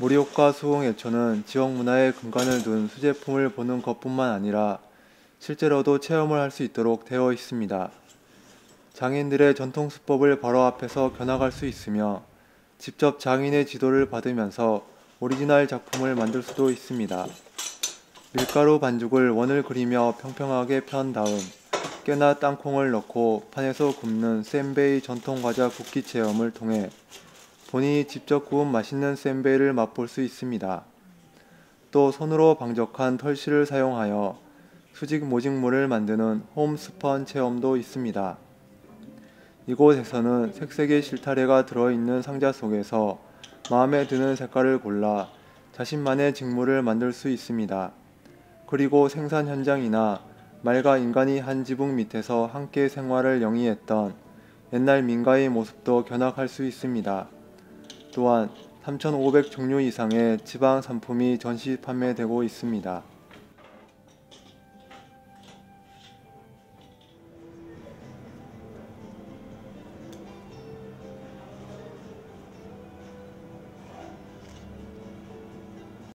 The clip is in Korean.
무료과 수흥예초는 지역 문화의 근간을 둔 수제품을 보는 것뿐만 아니라 실제로도 체험을 할 수 있도록 되어 있습니다. 장인들의 전통 수법을 바로 앞에서 견학할 수 있으며 직접 장인의 지도를 받으면서 오리지널 작품을 만들 수도 있습니다. 밀가루 반죽을 원을 그리며 평평하게 편 다음 깨나 땅콩을 넣고 판에서 굽는 센베이 전통 과자 굽기 체험을 통해 본인이 직접 구운 맛있는 센베이를 맛볼 수 있습니다. 또 손으로 방적한 털실을 사용하여 수직 모직물을 만드는 홈스펀 체험도 있습니다. 이곳에서는 색색의 실타래가 들어있는 상자 속에서 마음에 드는 색깔을 골라 자신만의 직물을 만들 수 있습니다. 그리고 생산 현장이나 말과 인간이 한 지붕 밑에서 함께 생활을 영위했던 옛날 민가의 모습도 견학할 수 있습니다. 또한 3,500 종류 이상의 지방 상품이 전시 판매되고 있습니다.